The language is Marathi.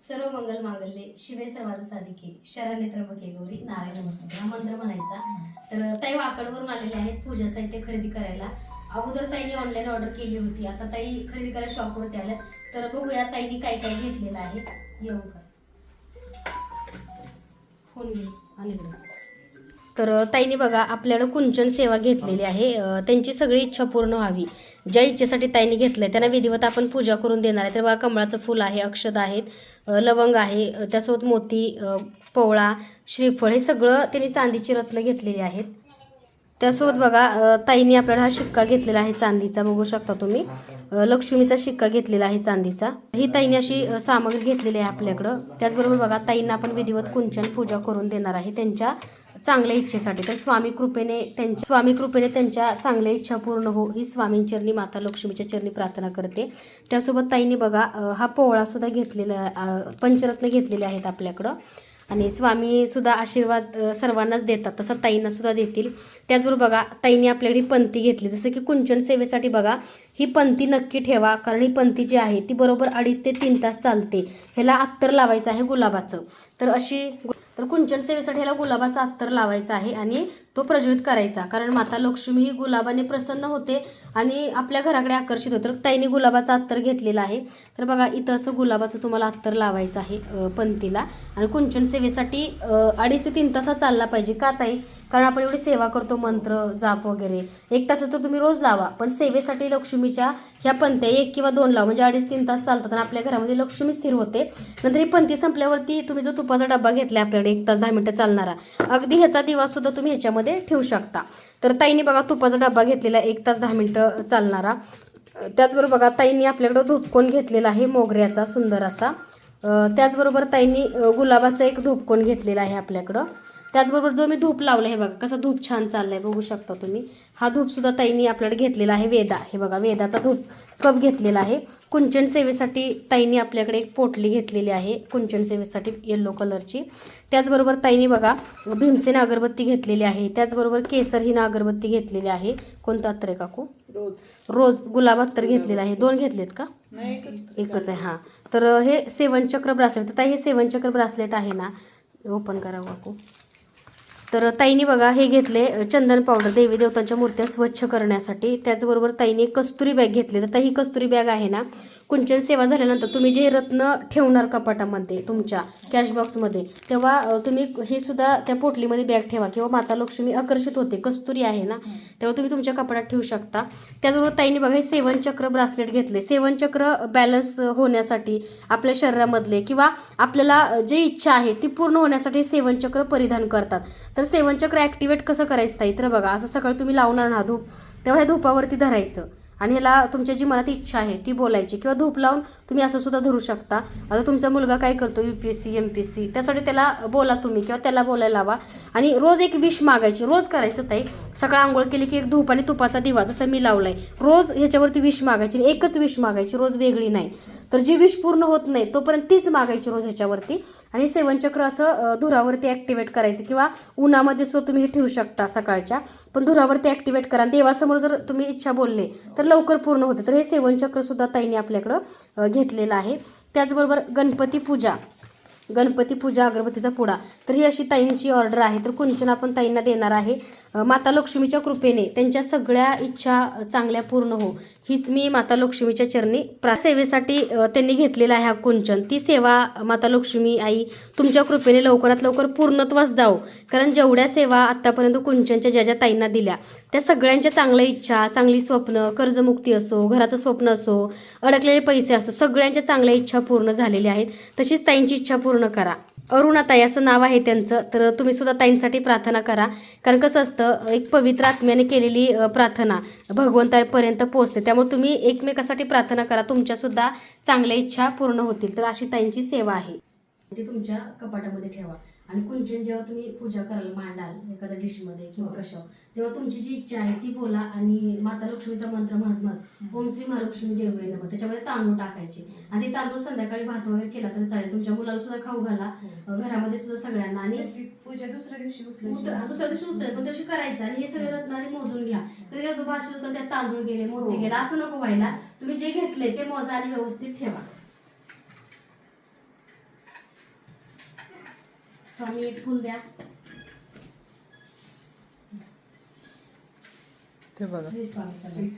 सर्व मंगल मांगल्ये शिवे सर्वांत साधिके शरण्य त्र्यंबके गौरी नारायण नमस्ते हा मंत्र म्हणायचा. तर ताई वाकडवरून आलेले आहेत पूजा साहित्य खरेदी करायला. अगोदर ताईने ऑनलाईन ऑर्डर केली होती. आता ताई खरेदी करायला शॉपवरती आल्या तर बघूया ताईने काय काय घेतलेलं आहे. येऊ का? फोन आणि तर ताईने बघा आपल्याला कुंचन सेवा घेतलेली आहे. त्यांची सगळी इच्छा पूर्ण व्हावी. ज्या इच्छेसाठी ताईंनी घेतलं आहे त्यांना विधिवत आपण पूजा करून देणार आहे. तर बघा कमळाचं फुल आहे अक्षद आहेत लवंग आहे त्यासोबत मोती अं, पोवळा श्रीफळ हे सगळं त्यांनी चांदीची रत्न घेतलेली आहेत. त्यासोबत बघा ताईने आपल्याला हा शिक्का घेतलेला आहे चांदीचा बघू शकता तुम्ही. लक्ष्मीचा शिक्का घेतलेला आहे चांदीचा. ही ताईने अशी सामग्री घेतलेली आहे आपल्याकडं. त्याचबरोबर बघा ताईंना आपण विधिवत कुंचन पूजा करून देणार आहे त्यांच्या चांगल्या इच्छेसाठी. तर स्वामी कृपेने त्यांच्या स्वामी कृपेने त्यांच्या चांगल्या इच्छा पूर्ण हो ही स्वामींचरणी माता लक्ष्मीच्या चरणी प्रार्थना करते. त्यासोबत ताईने बघा हा पोवळा सुद्धा घेतलेला पंचरत्न घेतलेले आहेत आपल्याकडं. आणि स्वामी सुद्धा आशीर्वाद सर्वांनाच देतात तसं ताईंना सुद्धा देतील. त्याचबरोबर बघा ताईंनी आपल्याकडे पंथी घेतली. जसं की कुंचन सेवेसाठी बघा ही पंथी नक्की ठेवा कारण ही पंथी जी आहे ती बरोबर अडीच ते तीन तास चालते. ह्याला अत्तर लावायचं आहे गुलाबाचं. तर अशी तर कुंचन सेवेसाठी ह्याला गुलाबाचा अत्तर लावायचा आहे आणि तो प्रज्वलित करायचा. कारण माता लक्ष्मी ही गुलाबाने प्रसन्न होते आणि आपल्या घराकडे आकर्षित होते. तर ताईने गुलाबाचा अत्तर घेतलेला आहे. तर बघा इथं असं गुलाबाचं तुम्हाला अत्तर लावायचं आहे पंतीला. पंथीला आणि कुंचन सेवेसाठी अडीच ते तीन तासा चालला पाहिजे का ताई? कारण आपण एवढी सेवा करतो मंत्र जाप वगैरे. एक तास तर तुम्ही रोज लावा. पण सेवेसाठी लक्ष्मीच्या ह्या पंथ्या एक किंवा दोन लावा. म्हणजे अडीच तीन तास चालतात आणि आपल्या घरामध्ये लक्ष्मी स्थिर होते. नंतर ही पंथी संपल्यावरती तुम्ही जो तुपाचा डब्बा घेतला आपल्याकडे एक तास दहा मिनटं चालणारा. अगदी ह्याचा दिवा सुद्धा तुम्ही ह्याच्यामध्ये ठेवू शकता. तर ताईने बघा तुपाचा डब्बा घेतलेला एक तास दहा मिनटं चालणारा. त्याचबरोबर बघा ताईंनी आपल्याकडं धूपकोन घेतलेला आहे मोगऱ्याचा सुंदर असा. त्याचबरोबर ताईंनी गुलाबाचा एक धूपकोन घेतलेला आहे आपल्याकडं. त्याचबरोबर जो मी धूप लावला हे बघा कसा धूप छान चाललाय बघू शकता तुम्ही. हा धूप सुद्धा ताईंनी आपल्याकडे घेतलेला आहे वेदा. हे बघा वेदाचा धूप कप घेतलेला आहे. कुंचन सेवेसाठी ताईंनी आपल्याकडे एक पोटली घेतलेली आहे कुंचन सेवेसाठी येल्लो कलरची त्याचबरोबर ताईंनी बघा भीमसेन अगरबत्ती घेतलेली आहे. त्याचबरोबर केसर हिना अगरबत्ती घेतलेली आहे. कोणता अत्तर आहे काकू? रोज. रोज गुलाब अत्तर घेतलेलं आहे. दोन घेतलेत का. एकच. आहे हां. तर हे सेवन चक्र ब्रासलेट. तर ताई हे सेवन चक्र ब्रासलेट आहे ना? ओपन करा काकू. तर ताईने बघा हे घेतले चंदन पावडर देवी देवतांच्या मूर्त्या स्वच्छ करण्यासाठी. त्याचबरोबर ताईने कस्तुरी बॅग घेतली. तर ताई ही कस्तुरी बॅग आहे ना कुंचन सेवा झाल्यानंतर तुम्ही जे रत्न ठेवणार कपाटामध्ये तुमच्या कॅश बॉक्समध्ये तेव्हा तुम्ही हे सुद्धा त्या पोटलीमध्ये बॅग ठेवा किंवा माता लक्ष्मी आकर्षित होते कस्तुरी आहे ना तेव्हा तुम्ही तुमच्या कपाटात ठेवू शकता. त्याचबरोबर ताईने बघा हे सेवन चक्र ब्रासलेट घेतले. सेवन चक्र बॅलन्स होण्यासाठी आपल्या शरीरामधले किंवा आपल्याला जे इच्छा आहे ती पूर्ण होण्यासाठी सेवन चक्र परिधान करतात. तर सेवन चक्र ॲक्टिवेट कसं करायचं ताई? तर बघा असं सकाळी तुम्ही लावणार ना धूप तेव्हा हे धुपावरती धरायचं. आणि ह्याला तुमच्या जी मनात इच्छा आहे ती बोलायची. किंवा धूप लावून तुम्ही असं सुद्धा धरू शकता. आता तुमचा मुलगा काय करतो? U P S C M P S C त्यासाठी त्याला बोला तुम्ही किंवा त्याला बोलायला लावा. आणि रोज एक विश मागायची. रोज करायचं ताई. सकाळ आंघोळ केली की एक धूप आणि तुपाचा दिवा जसं मी लावलाय. रोज ह्याच्यावरती विश मागायची एकच विश मागायची. रोज वेगळी नाही. तर जी विश पूर्ण होत नाही तोपर्यंत तीच मागायची रोज ह्याच्यावरती. आणि सेवनचक्र असं धुरावरती ॲक्टिवेट करायचं किंवा उन्हामध्ये सुद्धा तुम्ही हे ठेवू शकता सकाळच्या. पण धुरावरती ॲक्टिवेट करा. आणि देवासमोर जर तुम्ही इच्छा बोलले तर लवकर पूर्ण होते. तर हे सेवनचक्र सुद्धा ताईने आपल्याकडं घेतलेलं आहे. त्याचबरोबर गणपती पूजा. गणपती पूजा अगरबत्तीचा पुडा. तर ही अशी ताईंची ऑर्डर आहे. तर कुंचन आपण ताईंना देणार आहे. माता लक्ष्मीच्या कृपेने त्यांच्या सगळ्या इच्छा चांगल्या पूर्ण हो. हीच मी माता लक्ष्मीच्या चरणी प्रा सेवेसाठी त्यांनी घेतलेला आहे हा कुंचन. ती सेवा माता लक्ष्मी आई तुमच्या कृपेने लवकरात लवकर पूर्णत्वास जाओ कारण जेवढ्या सेवा आत्तापर्यंत कुंचनच्या ज्या ज्या ताईंना दिल्या त्या सगळ्यांच्या चांगल्या इच्छा चांगली स्वप्न कर्जमुक्ती असो घराचं स्वप्न असो अडकलेले पैसे असो सगळ्यांच्या चांगल्या इच्छा पूर्ण झालेल्या आहेत. तशीच ताईंची इच्छा पूर्ण करा. अरुणाताई असं नाव आहे त्यांचं तर तुम्ही सुद्धा ताईंसाठी प्रार्थना करा. कारण कसं असतं एक पवित्र आत्म्याने केलेली प्रार्थना भगवंतापर्यंत पोहोचते. त्यामुळे तुम्ही एकमेकासाठी प्रार्थना करा. तुमच्यासुद्धा चांगल्या इच्छा पूर्ण होतील. तर अशी ताईंची सेवा आहे. ती तुमच्या कपाटामध्ये ठेवा. आणि कुंचन जेव्हा तुम्ही पूजा कराल मांडाल एखाद्या डिशमध्ये किंवा कशावर तेव्हा तुमची जी इच्छा आहे ती बोला आणि माता लक्ष्मीचा मंत्र म्हणत म्हणत ओम श्री महालक्ष्मी देव नमः. त्याच्यामध्ये तांदूळ टाकायचे. आणि ते तांदूळ संध्याकाळी भात वगैरे केला तर चालेल. तुमच्या मुलाला सुद्धा खाऊ घाला. अ, घरामध्ये सुद्धा सगळ्यांना आणि पूजा दुसऱ्या दिवशी दुसऱ्या दिवशी उचलायचं, पण त्याशी करायचं आणि हे सगळे रत्नाने मोजून घ्या. कधी काय भाषेत होतं त्यात तांदूळ गेले मोती गेले असं नको व्हायला. तुम्ही जे घेतले ते मोजा आणि व्यवस्थित ठेवा. स्वामी एक फुल द्या. ते बघा. श्री स्वामी